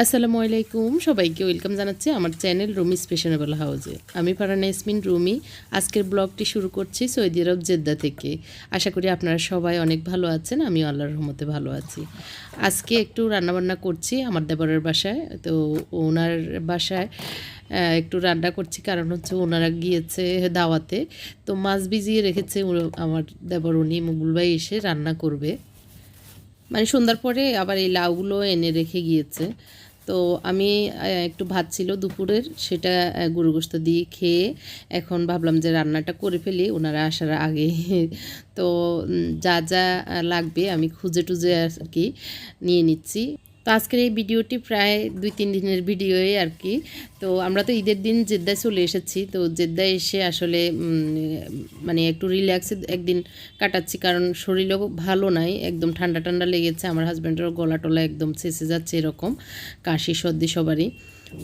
আসসালামু আলাইকুম। সবাইকে ওয়েলকাম জানাচ্ছি আমার চ্যানেল রুমি স্পেশনেবল হাউজে। আমি ফারানা ইসমিন রুমি। আজকের ব্লগটি শুরু করছি সৌদি আরব জেদ্দা থেকে। আশা করি আপনারা সবাই অনেক ভালো আছেন আমি আল্লাহর রহমতে ভালো আছি। আজকে একটু রান্নাবান্না করছি আমার দেবরের বাসায়। তো ওনার বাসায় একটু রান্না করছি, কারণ হচ্ছে ওনারা গিয়েছে দাওয়াতে। তো মাছ ভিজিয়ে রেখেছে আমার দেবর উনি, মুগুল ভাই এসে রান্না করবে। মানে সন্ধ্যার পরে আবার এই লাউগুলো এনে রেখে গিয়েছে। তো আমি একটু ভাত ছিল দুপুরের, সেটা গুরু গোস্ত দিয়ে খেয়ে এখন ভাবলাম যে রান্নাটা করে ফেলি, ওনারা আসার আগে। তো যা যা লাগবে আমি খুঁজে টুজে আর কি নিয়ে নিচ্ছি। তো আজকের এই ভিডিওটি প্রায় দুই, তিন দিনের ভিডিওই আর কি। তো আমরা তো ঈদের দিন জেদ্দায় চলে এসেছি। তো জেদ্দায় এসে আসলে মানে একটু রিল্যাক্সে একদিন কাটাচ্ছি। কারণ শরীরও ভালো নাই, একদম ঠান্ডা ঠান্ডা লেগেছে। আমার হাজব্যান্ডেরও গলা টলা একদম ছেঁচে যাচ্ছে এরকম। কাশি, সর্দি সবারই।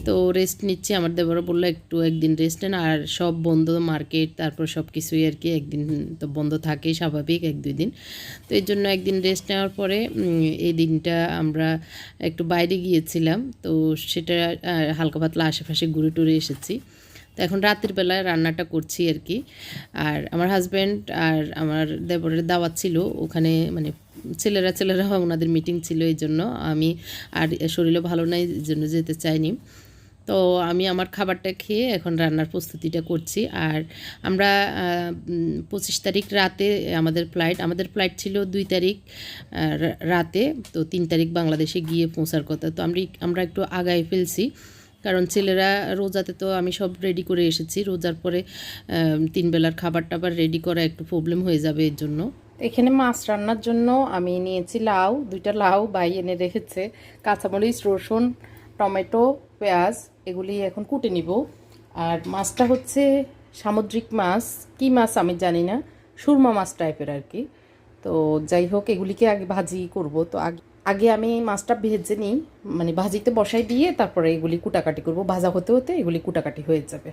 তো রেস্ট নিচ্ছি। আমার দেবরও বলল, একটু একদিন রেস্ট নেন আর সব বন্ধ মার্কেট তারপর সব কিছুই আর কি একদিন তো বন্ধ থাকেই স্বাভাবিক, এক দুই দিন। তো এই জন্য একদিন রেস্ট নেওয়ার পরে এই দিনটা আমরা একটু বাইরে গিয়েছিলাম। তো সেটা হালকা পাতলা আশেপাশে ঘুরে টুরে এসেছি। তো এখন রাতের বেলায় রান্নাটা করছি আর কি। আর আমার হাজব্যান্ড আর আমার দেবরের দাওয়াত ছিল। ওখানে মানে ছেলেরা ছেলেরা ওনাদের মিটিং ছিল এই জন্য। আমি আর শরীরও ভালো নাই, এই জন্য যেতে চাইনি। তো আমি আমার খাবারটা খেয়ে এখন রান্নার প্রস্তুতিটা করছি। আর আমরা পঁচিশ তারিখ রাতে আমাদের ফ্লাইট আমাদের ফ্লাইট ছিল দুই তারিখ রাতে। তো তিন তারিখ বাংলাদেশে গিয়ে পৌঁছার কথা। তো আমি, আমরা একটু আগায় ফেলছি। কারণ ছেলেরা রোজাতে তো আমি সব রেডি করে এসেছি। রোজার পরে তিন বেলার খাবার টাবার রেডি করা একটু প্রবলেম হয়ে যাবে এর জন্য। এখানে মাছ রান্নার জন্য আমি নিয়েছি লাউ, দুইটা লাউ বাই এনে রেখেছে। কাঁচামরিচ, রসুন, টমেটো, পেঁয়াজ এগুলি এখন কুটে নিব। আর মাছটা হচ্ছে সামুদ্রিক মাছ। কি মাছ আমি জানি না, সুরমা মাছ টাইপের আর কি। তো যাই হোক, এগুলিকে আগে ভাজি করব। তো আগে আমি মাছটা ভেজে নিই। মানে ভাজিতে বসাই দিয়ে তারপরে এগুলি কুটাকাটি করব। ভাজা হতে হতে এগুলি কুটাকাটি হয়ে যাবে।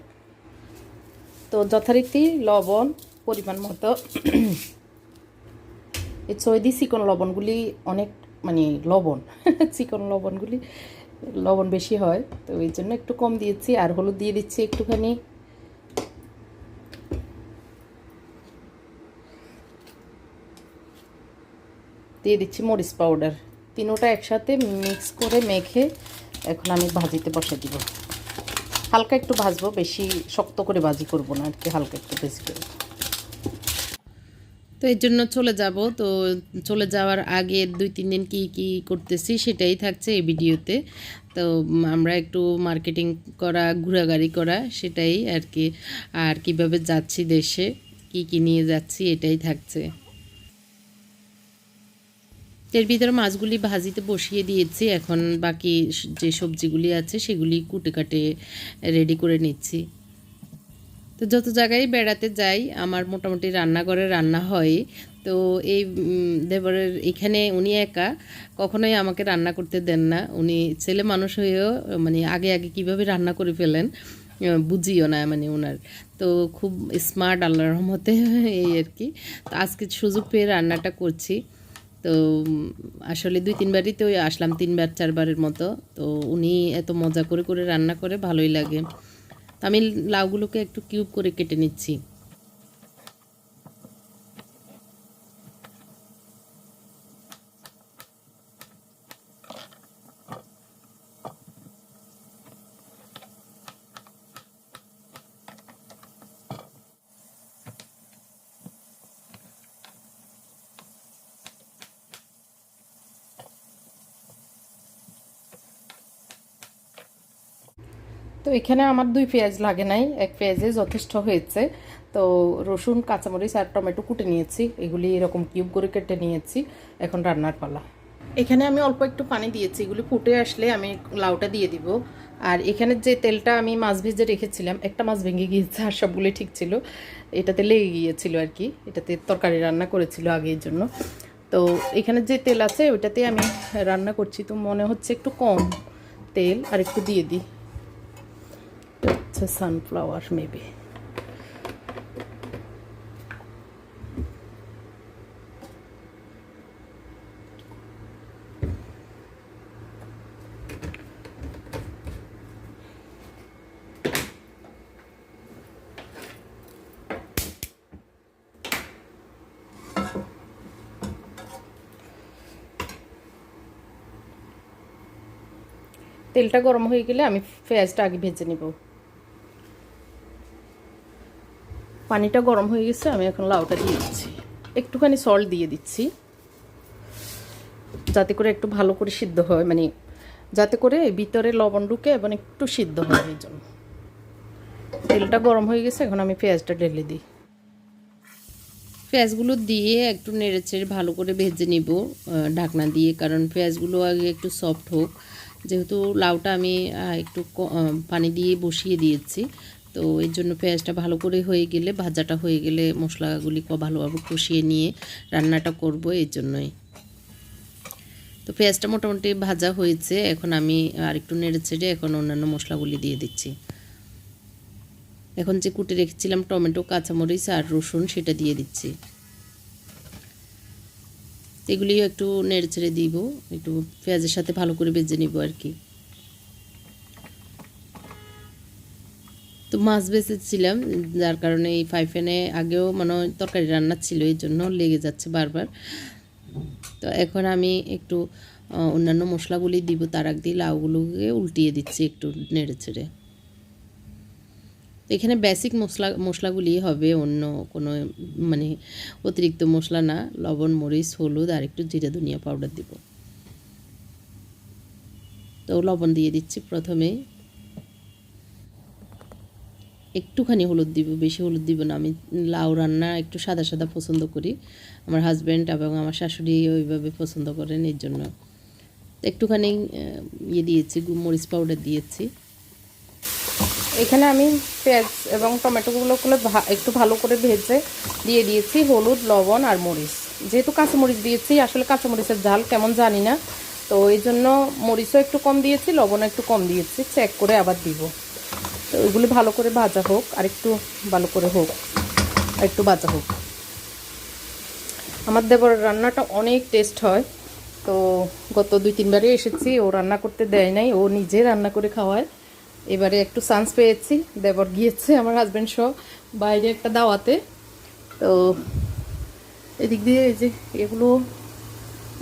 তো যথারীতি লবণ পরিমাণ মতো এই সৈদি চিকন লবণগুলি অনেক মানে লবণ, চিকন লবণগুলি, লবণ বেশি হয়, তো এই জন্য একটু কম দিয়েছি, আর হলুদ দিয়ে দিচ্ছি একটুখানি। দিয়ে দিচ্ছি মরিচ পাউডার। তিনোটা একসাথে মিক্স করে মেখে এখন আমি ভাজিতে বসে দিব। হালকা একটু ভাজবো, বেশি শক্ত করে ভাজি করব না, আর কি হালকা একটু বেশি করে। তো এর জন্য চলে যাব। তো চলে যাওয়ার আগে দুই, তিন দিন কি কি করতেছি সেটাই থাকছে এই ভিডিওতে। তো আমরা একটু মার্কেটিং করা, ঘোরাঘুরি করা সেটাই আর কি আর কীভাবে যাচ্ছি দেশে, কি কি নিয়ে যাচ্ছি এটাই থাকছে। এর ভিতরে মাছগুলি ভাজিতে বসিয়ে দিয়েছি। এখন বাকি যে সবজিগুলি আছে সেগুলি কুটে কাটে রেডি করে নিচ্ছি। তো যত জায়গায় বেড়াতে যাই, আমার মোটামুটি রান্নাঘরে রান্না হয়। তো এই দেবরের এখানে উনি একা, কখনোই আমাকে রান্না করতে দেন না। উনি ছেলে মানুষ হয়েও মানে আগে আগে কীভাবে রান্না করে ফেলেন বুঝিও না মানে ওনার তো খুব স্মার্ট আল্লাহর রহমতে এই আর কি। তো আজকে সুযোগ পেয়ে রান্নাটা করছি। তো আসলে দুই তিনবারই তো আসলাম, তিনবার, চারবারের মতো। তো উনি এত মজা করে করে রান্না করে, ভালোই লাগে। আমি লাউগুলোকে একটু কিউব করে কেটে নিচ্ছি। তো এখানে আমার দুই পেঁয়াজ লাগে নাই। এক পেঁয়াজে যথেষ্ট হয়েছে। তো রসুন, কাঁচামরিচ আর টমেটো কুটে নিয়েছি। এগুলি এরকম কিউব করে কেটে নিয়েছি। এখন রান্নার পালা। এখানে আমি অল্প একটু পানি দিয়েছি। এগুলি ফুটে আসলে আমি লাউটা দিয়ে দিব। আর এখানে যে তেলটা আমি মাছ ভেজে রেখেছিলাম, একটা মাছ ভেঙে গিয়েছে আর সবগুলি ঠিক ছিল। এটাতে লেগে গিয়েছিল আর কি। এটাতে তরকারি রান্না করেছিল আগে এই জন্য। তো এখানে যে তেল আছে, ওইটাতে আমি রান্না করছি। তো মনে হচ্ছে একটু কম তেল আর একটু দিয়ে দিই। হচ্ছে সানফ্লাওয়ার maybe. তেলটা গরম হয়ে গেলে আমি পেঁয়াজটা আগে ভেজে নেব। পানিটা গরম হয়ে গেছে, আমি এখন লাউটা দিয়ে দিচ্ছি। একটুখানি সল্ট দিয়ে দিচ্ছি। যাতে করে একটু ভালো করে সিদ্ধ হয় মানে যাতে করে ভিতরে লবণ ঢুকে এবং একটু সিদ্ধ হয় এই জন্য। তেলটা গরম হয়ে গেছে, এখন আমি পেঁয়াজটা ঢেলে দিই। পেঁয়াজগুলো দিয়ে একটু নেড়ে চেড়ে ভালো করে ভেজে নিব ঢাকনা দিয়ে, কারণ পেঁয়াজগুলো আগে একটু সফট হোক। যেহেতু লাউটা আমি একটু পানি দিয়ে বসিয়ে দিয়েছি তো এর জন্য পেঁয়াজটা ভালো করে হয়ে গেলে, ভাজাটা হয়ে গেলে মশলাগুলি ক- ভালোভাবে কষিয়ে নিয়ে রান্নাটা করব এই জন্যই। তো পেঁয়াজটা মোটামুটি ভাজা হয়েছে, এখন আমি আর একটু নেড়ে ছেড়ে এখন অন্যান্য মশলাগুলি দিয়ে দিচ্ছি। এখন যে কুটে রেখেছিলাম টমেটো, কাঁচামরিচ আর রসুন, সেটা দিয়ে দিচ্ছি। এগুলিও একটু নেড়ে ছেড়ে দিব, একটু পেঁয়াজের সাথে ভালো করে বেজে নিব আর কি। তো মাছ বেঁচেছিলাম, যার কারণে এই ফাইফেনে আগেও মানে তরকারি রান্না ছিল, এই জন্য লেগে যাচ্ছে বারবার। তো এখন আমি একটু অন্যান্য মশলাগুলি দিব, তার আগ দিয়ে লাউগুলোকে উল্টিয়ে দিচ্ছি একটু নেড়ে ছেড়ে এখানে বেসিক মশলা, মশলাগুলি হবে, অন্য কোনো মানে অতিরিক্ত মশলা না, লবণ, মরিচ, হলুদ, আর একটু জিরে ধনিয়া পাউডার দিব। তো লবণ দিয়ে দিচ্ছি প্রথমে। একটুখানি হলুদ দিব, বেশি হলুদ দিব না। আমি লাউ রান্না একটু সাদা সাদা পছন্দ করি। আমার হাজব্যান্ড এবং আমার শাশুড়ি ওইভাবে পছন্দ করেন এর জন্য। একটুখানি ইয়ে দিয়েছি মরিচ পাউডার দিয়েছি। এখানে আমি পেঁয়াজ এবং টমেটোগুলো গুলো ভা- একটু ভালো করে ভেজে দিয়ে দিয়েছি হলুদ, লবণ আর মরিচ। যেহেতু কাঁচামরিচ দিয়েছি, আসলে কাঁচামরিচের ঝাল কেমন জানি না। তো এই জন্য মরিচও একটু কম দিয়েছি, লবণও একটু কম দিয়েছি। চেক করে আবার দিব। তো ওইগুলি ভালো করে ভাজা হোক আর একটু ভালো করে হোক আর একটু ভাজা হোক। আমার দেবর রান্নাটা অনেক টেস্ট হয়। তো গত দুই, তিনবারই এসেছি, ও রান্না করতে দেয় নাই, ও নিজে রান্না করে খাওয়ায়। এবারে একটু চান্স পেয়েছি, দেবর গিয়েছে আমার হাজব্যান্ড সহ বাইরে একটা দাওয়াতে। তো এদিক দিয়ে এই যে এগুলো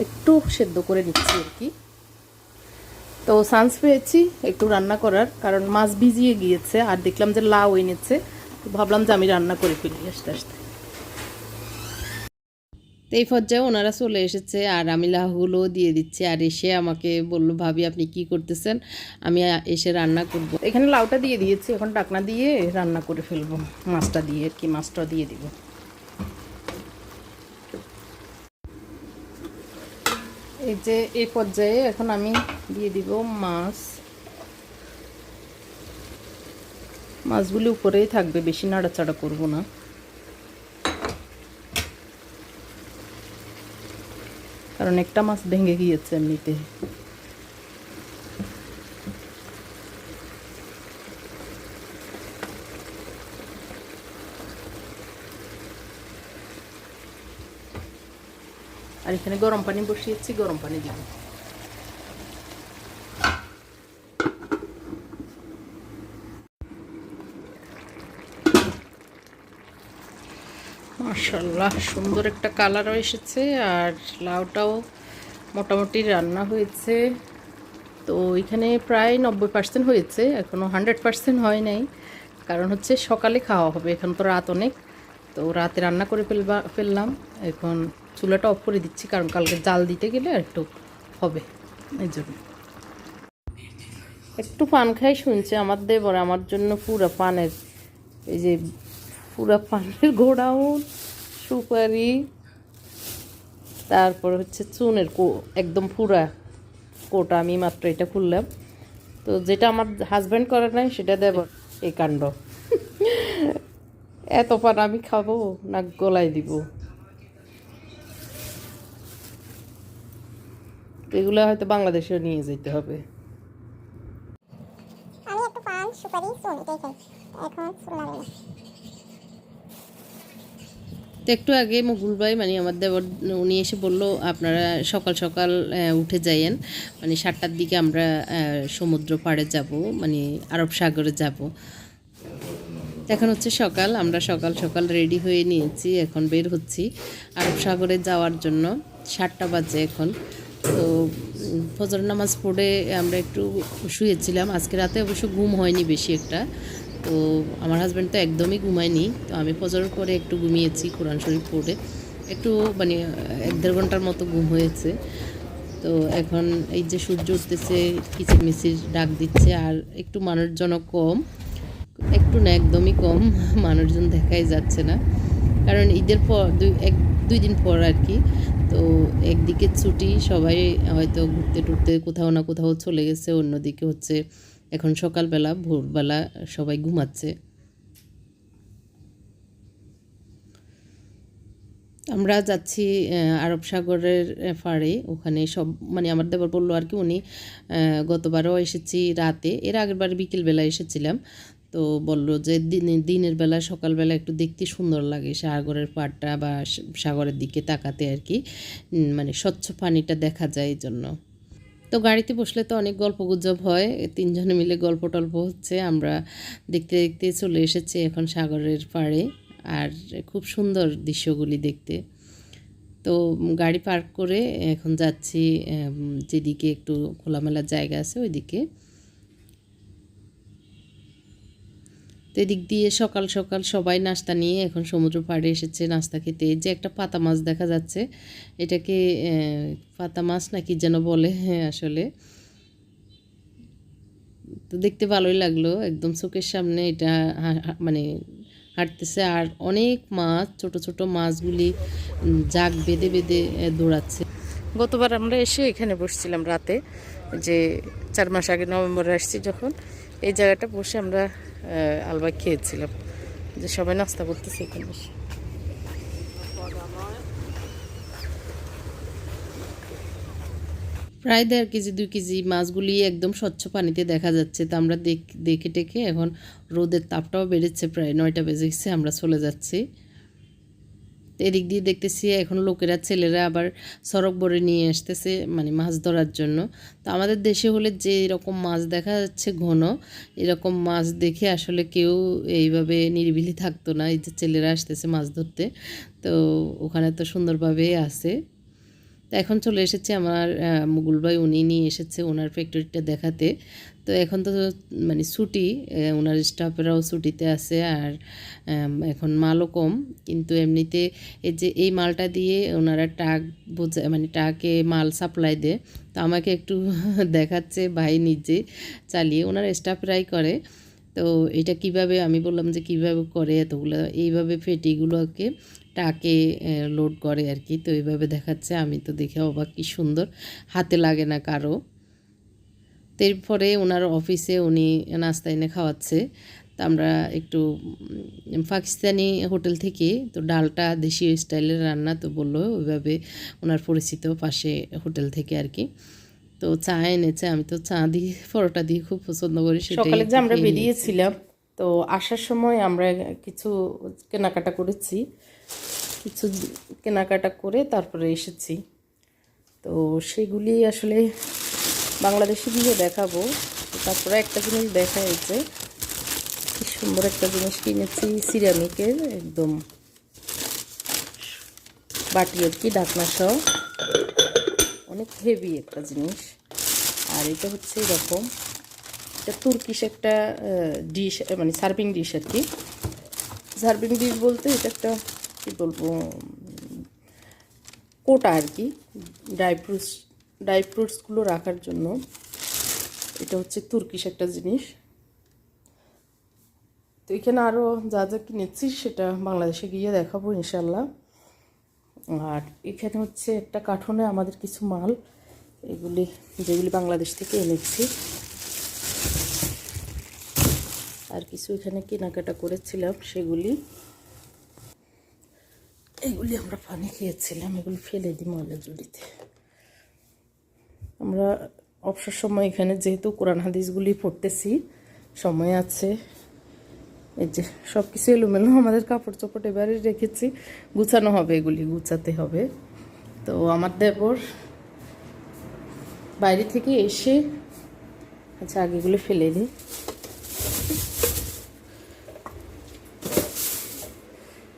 একটু সেদ্ধ করে নিচ্ছি আর কি। তো চান্স পেয়েছি একটু রান্না করার, কারণ মাছ ভিজিয়ে গিয়েছে, আর দেখলাম যে লাউ এনেছে, তো ভাবলাম যে আমি রান্না করে ফেলি আস্তে আস্তে। এই পর্যায়ে ওনারা চলে এসেছে, আর আমি লাউগুলো দিয়ে দিচ্ছি, আর এসে আমাকে বলল, ভাবি, আপনি কি করতেছেন? আমি এসে রান্না করব। এখানে লাউটা দিয়ে দিয়েছি, এখন ডাকনা দিয়ে রান্না করে ফেলব, মাছটা দিয়ে আর কি, মাছটা দিয়ে দিব। এই যে, এই পর্যায়ে এখন আমি দিয়ে দিব মাছ। মাছগুলি উপরেই থাকবে, বেশি নাড়াচাড়া করব না। কারণ একটা মাছ ভেঙে গিয়েছে এমনিতে। এখানে গরম পানি বসিয়েছি, গরম পানি দিব। মাশাল্লাহ সুন্দর একটা কালারও এসেছে আর লাউটাও মোটামুটি রান্না হয়েছে। তো এখানে প্রায় নব্বই পার্সেন্ট হয়েছে এখনও হান্ড্রেড পার্সেন্ট হয় নাই। কারণ হচ্ছে সকালে খাওয়া হবে, এখন তো রাত অনেক। তো রাতে রান্না করে ফেলবা, ফেললাম, এখন চুলাটা অফ করে দিচ্ছি কারণ কালকে জাল দিতে গেলে আর একটু হবে। এই জন্য। একটু পান খাই শুনছে আমার দেবর আমার জন্য পুরো পানের এই যে পুরো পানের গোডাউন সুপারি তারপর হচ্ছে চুনের কো একদম পুরা কোটা আমি মাত্র এটা খুললাম। তো যেটা আমার হাজব্যান্ড করে নাই সেটা দেব এই কাণ্ড। এত পান আমি খাব না গলায় দিব। তো এগুলো হয়তো বাংলাদেশেও নিয়ে যেতে হবে। আমি একটু পান সুপারি চুন এটাই খাই। এখন চুন লাগে না। তো একটু আগে মুকুল ভাই মানে আমার দেবর উনি এসে বলল আপনারা সকাল সকাল উঠে যাইয়েন। মানে সাতটার দিকে আমরা সমুদ্র পাড়ে যাব মানে আরব সাগরে যাব। এখন হচ্ছে সকাল আমরা সকাল সকাল রেডি হয়ে নিয়েছি এখন বের হচ্ছি আরব সাগরে যাওয়ার জন্য। সাতটা বাজে এখন। তো ফজর নামাজ পড়ে আমরা একটু শুয়েছিলাম। আজকে রাতে অবশ্য ঘুম হয়নি বেশি একটা। তো, আমার হাজব্যান্ড তো একদমই ঘুমায়নি। তো আমি ফজরের পরে একটু ঘুমিয়েছি কোরআন শরীফ পড়ে। একটু মানে এক দেড় ঘণ্টার মতো ঘুম হয়েছে। তো, এখন এই যে সূর্য উঠতেছে, কিচিরমিচির ডাক দিচ্ছে, আর একটু মানুষজনও কম। একটু না, একদমই কম মানুষজন দেখাই যাচ্ছে না। কারণ ঈদের পর, দুই, এক, দুই দিন পর আর কি তো একদিকে ছুটি, সবাই হয়তো ঘুরতে টুরতে কোথাও না কোথাও চলে গেছে, অন্যদিকে হচ্ছে এখন সকালবেলা, ভোরবেলা সবাই ঘুমাচ্ছে। আমরা যাচ্ছি আরব সাগরের পাড়ে। ওখানে সব মানে আমার দেবর বলল আর কি, উনি গতবারও এসেছি রাতে। এর আগের বার বিকেলবেলা এসেছিলাম। তো বলল যে দিনে, দিনের বেলা, সকালবেলা একটু দেখতে সুন্দর লাগে। সাগরের পাড়টা বা সাগরের দিকে তাকাতে আর কি মানে স্বচ্ছ পানিটা দেখা যায় এই জন্য। তো গাড়িতে বসলে তো অনেক গল্প গুজব হয়, তিনজনে মিলে গল্প টল্প হচ্ছে। আমরা দেখতে দেখতে চলে এসেছি এখন সাগরের পাড়ে, আর খুব সুন্দর দৃশ্যগুলি দেখতে। তো গাড়ি পার্ক করে এখন যাচ্ছি যেদিকে একটু খোলামেলা জায়গা আছে ওইদিকে। তো এদিক দিয়ে সকাল সকাল সবাই নাস্তা নিয়ে এখন সমুদ্র পাড়ে এসেছে নাস্তা খেতে। যে একটা পাতা মাছ দেখা যাচ্ছে। এটাকে পাতা মাছ নাকি যেন বলে হ্যাঁ আসলে। তো দেখতে ভালোই লাগল। একদম চোখের সামনে এটা মানে হাঁটতেছে। আর অনেক মাছ, ছোট ছোট মাছগুলি জাগ বেঁধে বেঁধে দৌড়াচ্ছে। গতবার আমরা এসে এখানে বসছিলাম রাতে। যে চার মাস আগে নভেম্বরে আসছি যখন। এই জায়গাটা বসে আমরা আহ, আলবাগ খেয়েছিলাম। যে সবাই নাস্তা করতেছে এখানে বসে। প্রায় দেড় কেজি দুই কেজি মাছগুলি একদম স্বচ্ছ পানিতে দেখা যাচ্ছে। তো আমরা দেখ- টেকে এখন রোদের তাপটাও বেড়েছে। প্রায় নয়টা বেজে গেছে আমরা চলে যাচ্ছি। এদিক দিয়ে দেখতেছি এখন লোকেরা, ছেলেরা আবার সড়ক বড়ে নিয়ে আসতেছে মানে মাছ ধরার জন্য। তো আমাদের দেশে হলে যে এরকম মাছ দেখা যাচ্ছে ঘন, এরকম মাছ দেখে আসলে কেউ এইভাবে নিরিবিলি থাকতো না। এই যে ছেলেরা আসতেছে মাছ ধরতে, তো ওখানে তো সুন্দরভাবেই আছে। তো এখন চলে এসেছে আমার মুগুল ভাই, উনি নিয়ে এসেছে ওনার ফ্যাক্টরিটা দেখাতে। তো এখন তো মানে ছুটি ওনার স্টাফেরাও ছুটিতে আছে আর এখন মালও কম। কিন্তু এমনিতে এই যে এই মালটা দিয়ে ওনারা টাক বোঝা মানে টাকে মাল সাপ্লাই দেয়, তো আমাকে একটু দেখাচ্ছে ভাই নিজে চালিয়ে, ওনার স্টাফরাই করে। তো এটা কীভাবে, আমি বললাম যে কীভাবে করে এতগুলো, এইভাবে ফেটিগুলোকে টাকে লোড করে আর কি। তো এইভাবে দেখাচ্ছে আমি তো দেখে অবাক কি সুন্দর। হাতে লাগে না কারও। তো এরপরে ওনার অফিসে উনি নাস্তা এনে খাওয়াচ্ছে। তো আমরা একটু পাকিস্তানি হোটেল থেকে তো ডালটা দেশীয় স্টাইলের রান্না তো বলল ওইভাবে ওনার পরিচিত পাশে হোটেল থেকে আর কি। তো চা এনেছে আমি তো চা দিয়ে পরোটা দিয়ে খুব পছন্দ করি সকালে যে আমরা বেরিয়েছিলাম তো আসার সময় আমরা কিছু কেনাকাটা করেছি। কিছু কেনাকাটা করে তারপরে এসেছি। তো সেগুলি আসলে বাংলাদেশে গিয়ে দেখাবো। তারপরে একটা জিনিস দেখা হয়েছে। কি সুন্দর একটা জিনিস কিনেছি, সিরামিকের একদম বাটি আর কি ডাকনা সহ। অনেক হেভি একটা জিনিস। আর এটা হচ্ছে এরকম, এটা তুর্কিশ একটা ডিশ মানে সার্ভিং ডিশ আর কি। সার্ভিং ডিশ বলতে এটা একটা কী বলব কোটা আর কি ড্রাই ফ্রুটস ড্রাই ফ্রুটসগুলো রাখার জন্য এটা হচ্ছে তুর্কিশ একটা জিনিস। তো এখানে আরও যা যা কিনেছি সেটা বাংলাদেশে গিয়ে দেখাবো ইনশাল্লাহ আর এখানে হচ্ছে একটা কার্টুনে আমাদের কিছু মাল, এগুলি যেগুলি বাংলাদেশ থেকে এনেছি। আর কিছু এখানে কেনাকাটা করেছিলাম সেগুলি। এগুলি আমরা পানি খেয়েছিলাম, এগুলি ফেলে দিই ময়লা জুড়িতে। আমরা অবসর সময় এখানে যেহেতু কোরআন হাদিসগুলি পড়তেছি, সময় আছে। এই যে সব কিছু এলোমেলো আমাদের কাপড় চোপড় এবারে রেখেছি, গুছানো হবে এগুলি, গুছাতে হবে। তো আমার দেবর বাইরে থেকে এসে আচ্ছা আগে এগুলো ফেলে দিই।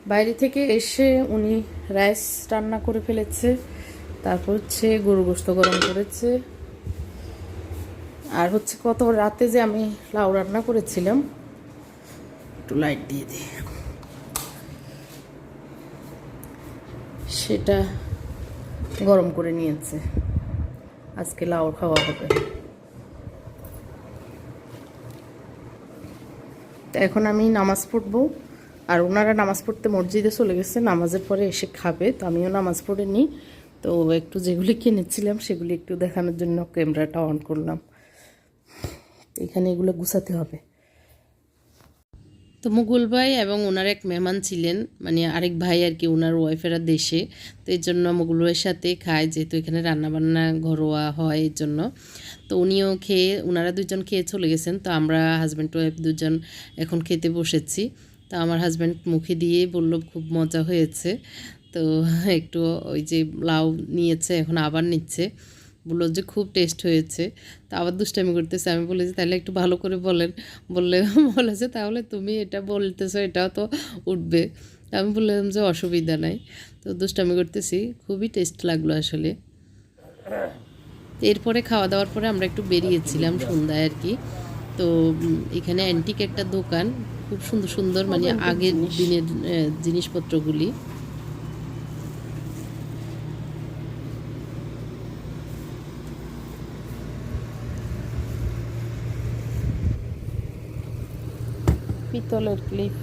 বাইরে থেকে এসে উনি রাইস রান্না করে ফেলেছে, তারপর হচ্ছে গরু গোস্ত গরম করেছে। আর হচ্ছে কত রাতে যে আমি লাউ রান্না করেছিলাম, একটু লাইট দিয়ে দিই। সেটা গরম করে নিয়েছে। আজকে লাউ খাওয়া হবে। এখন আমি নামাজ পড়ব। আর ওনারা নামাজ পড়তে মসজিদে চলে গেছে, নামাজের পরে এসে খাবে। তো আমিও নামাজ পড়ে নিই। তো একটু যেগুলি কিনেছিলাম, সেগুলি একটু দেখানোর জন্য ক্যামেরাটা অন করলাম। এখানে এগুলো গুছাতে হবে। তো মুকুল ভাই এবং ওনার এক মেহমান ছিলেন মানে আরেক ভাই আর কি, ওনার ওয়াইফেরা দেশে। তো এর জন্য মুকুল ভাইয়ের সাথে খায়, যেহেতু এখানে রান্নাবান্না ঘরোয়া হয় এর জন্য। তো উনিও খেয়ে, ওনারা দুজন খেয়ে চলে গেছেন। তো আমরা হাজব্যান্ড ওয়াইফ দুজন এখন খেতে বসেছি। তো আমার হাজব্যান্ড মুখে দিয়ে বলল, খুব মজা হয়েছে। তো একটু ওই যে লাউ নিয়েছে, এখন আবার নিচ্ছে। বলল যে, খুব টেস্ট হয়েছে। তো আবার দুষ্টামি করতেছে। আমি বলেছি তাহলে একটু ভালো করে বলেন। বললে বলেছে তাহলে তুমি এটা বলতেছো, এটাও তো উঠবে। আমি বললাম যে, অসুবিধা নাই। তো দুষ্টামি করতেছি। খুবই টেস্ট লাগল আসলে। এরপরে খাওয়া দাওয়ার পরে আমরা একটু বেরিয়েছিলাম সন্ধ্যায় আর কি। তো এখানে অ্যান্টিক একটা দোকান। খুব সুন্দর সুন্দর মানে আগের দিনের জিনিসপত্রগুলি। পিতলের ক্লিপ।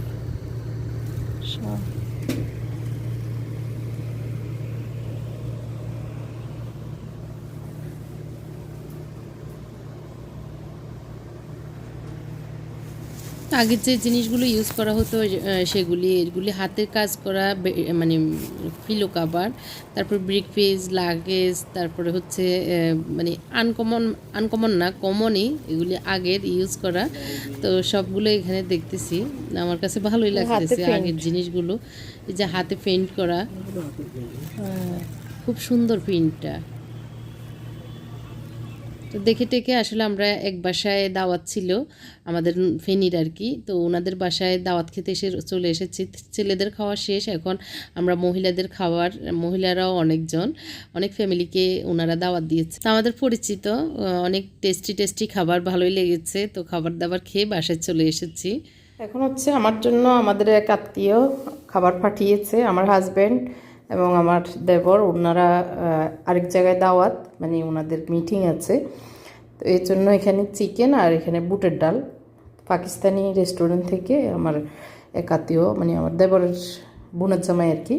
আগের যে জিনিসগুলো ইউজ করা হতো সেগুলি এগুলি হাতের কাজ করা মানে ফিলো কাভার তারপর ব্রিক পেজ লাগেজ তারপরে হচ্ছে মানে আনকমন আনকমন না কমনই এগুলি আগের ইউজ করা। তো সবগুলো এখানে দেখতেছি। আমার কাছে ভালোই লাগতেছে আগের জিনিসগুলো। এই যে হাতে পেইন্ট করা। খুব সুন্দর প্রিন্টটা তো দেখে টেকে আসলে আমরা এক বাসায় দাওয়াত ছিল, আমাদের ফেনির আর কি তো ওনাদের বাসায় দাওয়াত খেতে এসে চলে এসেছি। ছেলেদের খাওয়া শেষ, এখন আমরা মহিলাদের খাওয়ার, মহিলারাও অনেকজন, অনেক ফ্যামিলিকে ওনারা দাওয়াত দিয়েছে। তো আমাদের পরিচিত অনেক টেস্টি টেস্টি খাবার ভালোই লেগেছে। তো খাবার দাবার খেয়ে বাসায় চলে এসেছি। এখন হচ্ছে আমার জন্য আমাদের এক আত্মীয় খাবার পাঠিয়েছে, আমার হাজব্যান্ড এবং আমার দেবর, ওনারা আরেক জায়গায় দাওয়াত মানে ওনাদের মিটিং আছে। তো এর জন্য এখানে চিকেন আর এখানে বুটের ডাল। পাকিস্তানি রেস্টুরেন্ট থেকে আমার এক আত্মীয় মানে আমার দেবরের বোনের জামাই আর কি,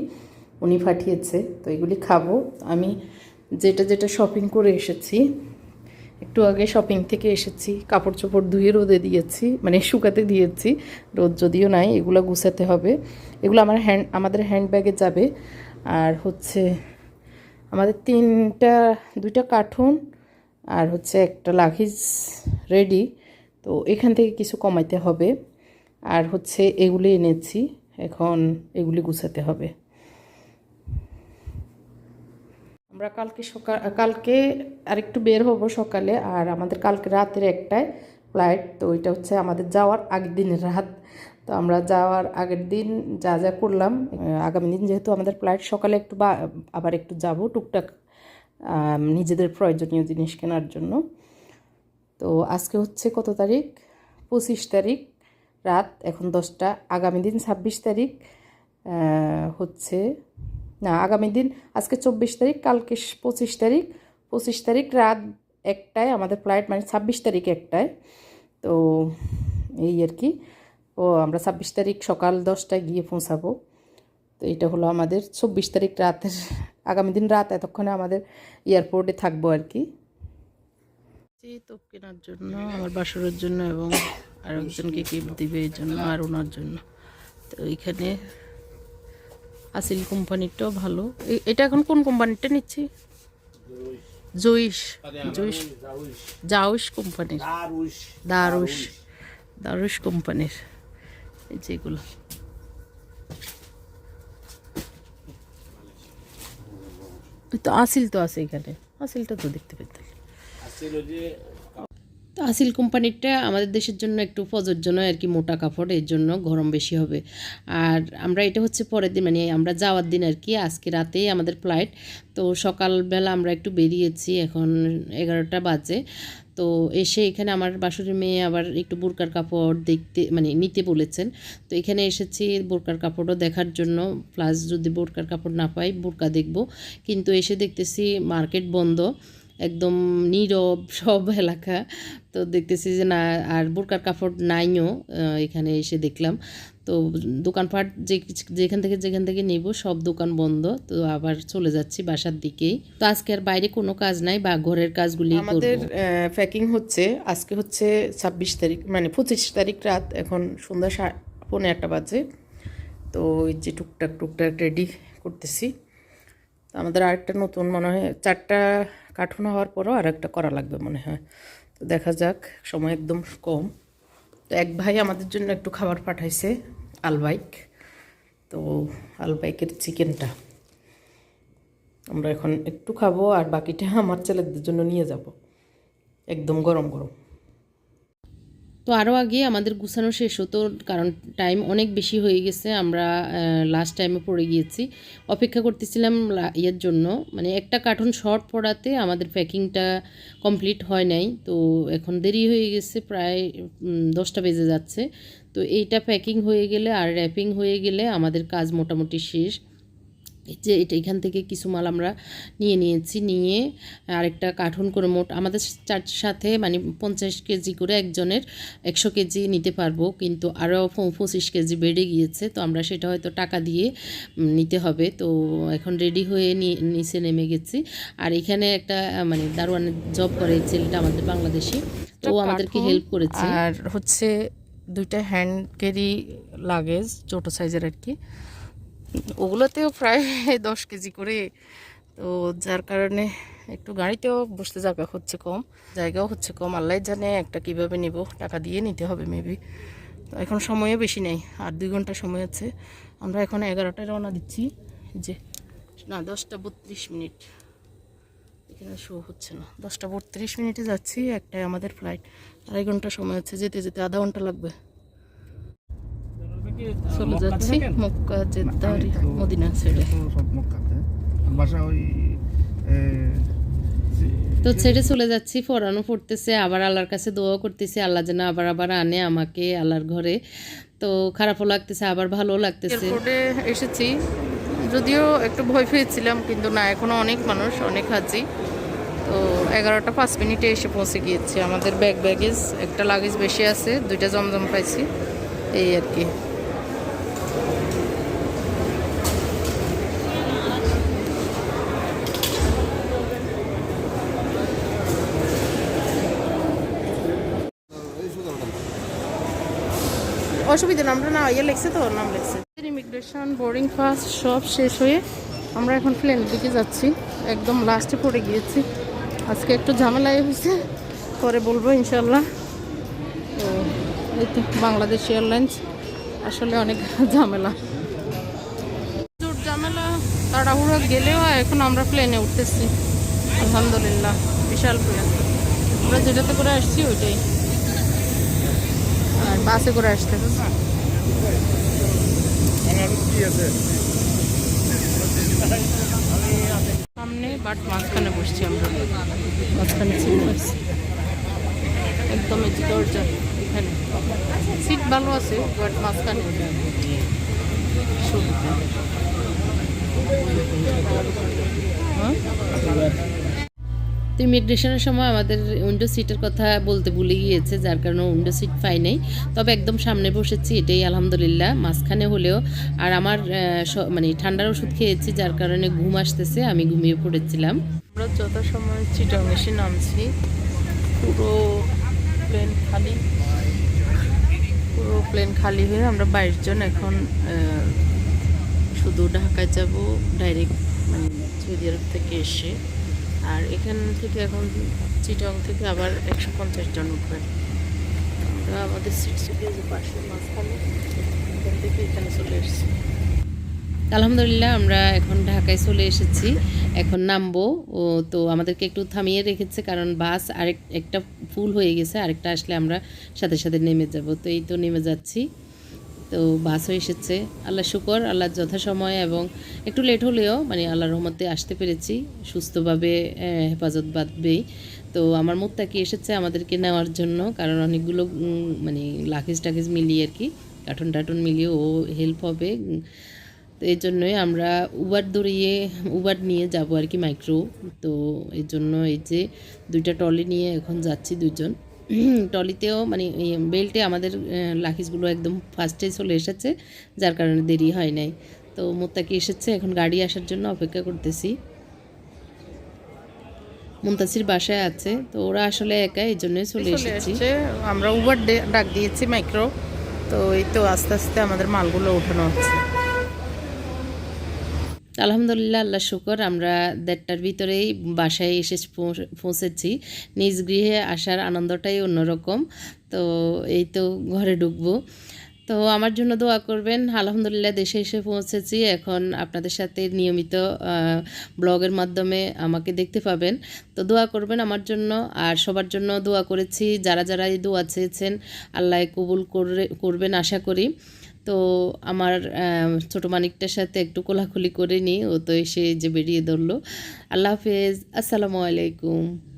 উনি পাঠিয়েছে। তো এগুলি খাব। আমি যেটা যেটা শপিং করে এসেছি, একটু আগে শপিং থেকে এসেছি কাপড় চোপড় ধুয়ে রোদে দিয়েছি মানে শুকাতে দিয়েছি। রোদ যদিও নাই, এগুলো গুছাতে হবে। এগুলো আমার হ্যান্ড আমাদের হ্যান্ডব্যাগে যাবে। আর হচ্ছে আমাদের তিনটা, দুইটা কার্টুন আর হচ্ছে একটা লাগেজ রেডি। তো এখান থেকে কিছু কমাইতে হবে। আর হচ্ছে এগুলি এনেছি, এখন এগুলি গুছাতে হবে। আমরা কালকে সকাল, কালকে আরেকটু বের হব সকালে, আর আমাদের কালকে রাতের একটায় ফ্লাইট, তো ওইটা হচ্ছে আমাদের যাওয়ার আগের দিনের রাত। তো আমরা যাওয়ার আগের দিন যা যা করলাম আগামী দিন যেহেতু আমাদের ফ্লাইট সকালে একটু বা, আবার একটু যাব টুকটাক নিজেদের প্রয়োজনীয় জিনিস কেনার জন্য। তো আজকে হচ্ছে কত তারিখ? পঁচিশ তারিখ, রাত এখন দশটা, আগামী দিন ছাব্বিশ তারিখ হচ্ছে, না, আগামী দিন, আজকে চব্বিশ তারিখ, কালকে পঁচিশ তারিখ পঁচিশ তারিখ রাত একটায় আমাদের ফ্লাইট মানে ছাব্বিশ তারিখ একটায়। তো এই আর কি। ও আমরা ছাব্বিশ তারিখ সকাল দশটায় গিয়ে পৌঁছাবো। তো এটা হলো আমাদের চব্বিশ তারিখ রাতের আগামী দিন রাত এতক্ষণে আমাদের এয়ারপোর্টে থাকব আর কি। তো কেনার জন্য আমার বাসরের জন্য এবং আর একজনকে গিফট দিবে এই জন্য আর ওনার জন্য। তো এখানে আসিল কোম্পানিটাও ভালো। এ- এটা এখন কোন কোম্পানিটা নিচ্ছি? জয়িস জয়িস জাউস কোম্পানির। দারুস দারুস কোম্পানির। এই যেগুলো তো আসিল তো আছে এখানে। আসিলটা তো দেখতে পেতে। তো আসিল কোম্পানিটা আমাদের দেশের জন্য একটু প্রযোজ্য নয় আর কি মোটা কাপড় এর জন্য গরম বেশি হবে। আর আমরা এটা হচ্ছে পরের দিন মানে আমরা যাওয়ার দিন আর কি আজকে রাতেই আমাদের ফ্লাইট তো সকালবেলা আমরা একটু বেরিয়েছি এখন এগারোটা বাজে। তো এসে এখানে আমার বাসুরের মেয়ে আবার একটু বোরকার কাপড় দেখতে মানে নিতে বলেছেন। তো এখানে এসেছি বোরকার কাপড়ও দেখার জন্য। প্লাস যদি বোরকার কাপড় না পাই, বোরকা দেখব। কিন্তু এসে দেখতেছি মার্কেট বন্ধ, একদম নীরব সব এলাকা। তো দেখতেছি যে না, আর বোরকার কাপড় নাইও এখানে এসে দেখলাম। তো দোকানপাট যে যেখান থেকে যেখান থেকে নেব সব দোকান বন্ধ, তো আবার চলে যাচ্ছি বাসার দিকেই। তো আজকে আর বাইরে কোনো কাজ নাই, বা ঘরের কাজগুলি আমাদের প্যাকিং হচ্ছে, আজকে হচ্ছে ছাব্বিশ তারিখ মানে পঁচিশ তারিখ রাত, এখন সন্ধ্যা পৌনে একটা বাজে। তো ওই যে টুকটাক টুকটাক রেডি করতেছি। তো আমাদের আরেকটা নতুন, মনে হয় চারটা কার্টুন হওয়ার পরও আর একটা করা লাগবে মনে হয়। তো দেখা যাক, সময় একদম কম। তো এক ভাই আমাদের জন্য একটু খাবার পাঠাইছে। আলবাইক তো আলবাইকের চিকেনটা আমরা এখন একটু খাব আর বাকিটা আমার ছেলেদের জন্য নিয়ে যাব। একদম গরম গরম। তো আরও আগে আমাদের গুছানো শেষ হতো, কারণ টাইম অনেক বেশি হয়ে গেছে, আমরা লাস্ট টাইমে পড়ে গিয়েছি। অপেক্ষা করতেছিলাম ইয়ের জন্য মানে একটা কার্টুন শর্ট পড়াতে আমাদের প্যাকিংটা কমপ্লিট হয় নাই, তো এখন দেরি হয়ে গেছে, প্রায় দশটা বেজে যাচ্ছে। তো এইটা প্যাকিং হয়ে গেলে আর র্যাপিং হয়ে গেলে আমাদের কাজ মোটামুটি শেষ। যে এটা এখান থেকে কিছু মাল আমরা নিয়ে নিয়েছি নিয়ে আরেকটা কার্টুন করে মোট আমাদের চার সাথে মানে পঞ্চাশ কেজি করে একজনের একশো কেজি নিতে পারব কিন্তু আরও পঁচিশ কেজি বেড়ে গিয়েছে তো আমরা সেটা হয়তো টাকা দিয়ে নিতে হবে। তো এখন রেডি হয়ে নিচে নেমে গেছি। আর এখানে একটা মানে দারোয়ানের জব করে ছেলেটা আমাদের বাংলাদেশি তো আমাদেরকে হেল্প করেছে। আর হচ্ছে দুইটা হ্যান্ড ক্যারি লাগেজ ছোটো সাইজের আর কি। ওগুলোতেও প্রায় দশ কেজি করে। তো যার কারণে একটু গাড়িতেও বসতে জায়গা হচ্ছে কম, জায়গাও হচ্ছে কম। আল্লাহ জানে একটা কীভাবে নিব, টাকা দিয়ে নিতে হবে মেবি তো এখন সময়ও বেশি নেই, আর দুই ঘণ্টা সময় আছে। আমরা এখন এগারোটায় রওনা দিচ্ছি। যে, না, দশটা বত্রিশ মিনিট। এখানে শো হচ্ছে না। দশটা বত্রিশ মিনিটে যাচ্ছি, একটাই আমাদের ফ্লাইট আড়াই ঘণ্টা সময় আছে, যেতে যেতে আধা ঘণ্টা লাগবে। চলে যাচ্ছি মক্কা জেদ্দা মদিনা ছেড়ে বাসা ওই তো ছেড়ে চলে যাচ্ছি পড়ানো পড়তেছে আবার আল্লাহর কাছে দোয়া করতেছি আল্লাহ যেন আবার আবার আনে আমাকে আল্লাহর ঘরে। তো খারাপও লাগতেছে আবার ভালোও লাগতেছে। এসেছি যদিও একটু ভয় পেয়েছিলাম কিন্তু না এখনও অনেক মানুষ অনেক হাজি। তো এগারোটা পাঁচ মিনিটে এসে পৌঁছে গিয়েছি। আমাদের ব্যাগ ব্যাগেজ একটা লাগেজ বেশি আছে দুইটা জমজম পাইছি এই আর কি। অসুবিধা না আমরা না ইয়ে লিখছে তো, নাম লিখছে ইমিগ্রেশন বোর্ডিং পাস সব শেষ হয়ে আমরা এখন প্লেনের দিকে যাচ্ছি। একদম লাস্টে পড়ে গিয়েছি। আজকে একটু ঝামেলাই হয়েছে, পরে বলব ইনশাল্লাহ তো এই তো বাংলাদেশ এয়ারলাইন্স, আসলে অনেক ঝামেলা। প্রচুর ঝামেলা, তাড়াহুড়ো গেলেও এখন আমরা প্লেনে উঠতেছি। আলহামদুলিল্লাহ, বিশাল প্লেন আমরা যেটাতে করে আসছি ওইটাই। বাসে করে আসতে। সামনে বাট মাঝখানে বসছি আমরা। মাঝখানে সিট পাইছি একদম দরজা, এখানে। সিট ভালো আছে বাট মাঝখানে। হ্যাঁ? তো ইমিগ্রেশনের সময় আমাদের উইন্ডো সিটের কথা বলতে ভুলে গিয়েছে, যার কারণে উইন্ডো সিট পাই নাই। তবে একদম সামনে বসেছি, এটাই আলহামদুলিল্লাহ। মাঝখানে হলেও আর আমার মানে ঠান্ডার ওষুধ খেয়েছি, যার কারণে ঘুম আসতেছে, আমি ঘুমিয়ে পড়েছিলাম। আমরা যথাসময় চিটাং এসে নামছি। পুরো প্লেন খালি। পুরো প্লেন খালি হয়ে আমরা বাইশ জন এখন শুধু ঢাকায় যাব ডাইরেক্ট মানে সৌদি আরব থেকে এসে। আর এখান থেকে এখন চিটং থেকে আবার একশো পঞ্চাশ জন উঠবেন আমরা আমাদের সিট সিটে যে পাশে মাঝখানে, এখান থেকে এখানে চলে এসেছি। আলহামদুলিল্লাহ, আমরা এখন ঢাকায় চলে এসেছি। এখন নামবো। ও, তো আমাদেরকে একটু থামিয়ে রেখেছে, কারণ বাস আরেক, একটা ফুল হয়ে গেছে। আরেকটা আসলে আমরা সাথে সাথে নেমে যাব। তো এই তো নেমে যাচ্ছি। তো বাসও এসেছে। আল্লাহ শুকর আল্লাহ যথাসময়ে এবং একটু লেট হলেও মানে আল্লাহ রহমতে আসতে পেরেছি, সুস্থভাবে হেফাজত বাঁধবেই। তো আমার মুত্তাকি এসেছে আমাদেরকে নেওয়ার জন্য, কারণ অনেকগুলো মানে লাকিজ টাকিজ মিলিয়ে আর কি, কার্টুন টার্টুন মিলিয়ে ও হেল্প হবে। তো এই জন্যই আমরা উবার দৌড়িয়ে উবার নিয়ে যাব আর কি মাইক্রো তো এই জন্য এই যে দুইটা টলি নিয়ে এখন যাচ্ছি দুজন টলিতেও মানে বেল্টে আমাদের লাকিজগুলো একদম ফার্স্টে চলে এসেছে যার কারণে দেরি হয় নাই। তো মোত্তাকি এসেছে এখন গাড়ি আসার জন্য অপেক্ষা করতেছি। মুমতাসির বাসায় আছে তো ওরা আসলে একা এই জন্যই চলে এসছে। আমরা উবার ডাক দিয়েছি মাইক্রো তো এই তো আস্তে আস্তে আমাদের মালগুলো ওঠানো হচ্ছে। আলহামদুলিল্লাহ, আল্লাহ শুকর। আমরা দেড়টার ভিতরেই বাসায় এসে পৌঁছেছি। নিজ গৃহে আসার আনন্দটাই অন্যরকম। তো এই তো ঘরে ঢুকবো। তো আমার জন্য দোয়া করবেন। আলহামদুলিল্লাহ, দেশে এসে পৌঁছেছি। এখন আপনাদের সাথে নিয়মিত ব্লগের মাধ্যমে আমাকে দেখতে পাবেন। তো দোয়া করবেন আমার জন্য। আর সবার জন্য দোয়া করেছি। যারা যারা এই দোয়া চেয়েছেন, আল্লাহ কবুল করে, করবেন আশা করি। তো আমার ছোটো মানিকটার সাথে একটু কোলাখুলি করে নিই। ও তো এসে যে বেরিয়ে ধরলো। আল্লাহ হাফেজ। আসসালামু আলাইকুম।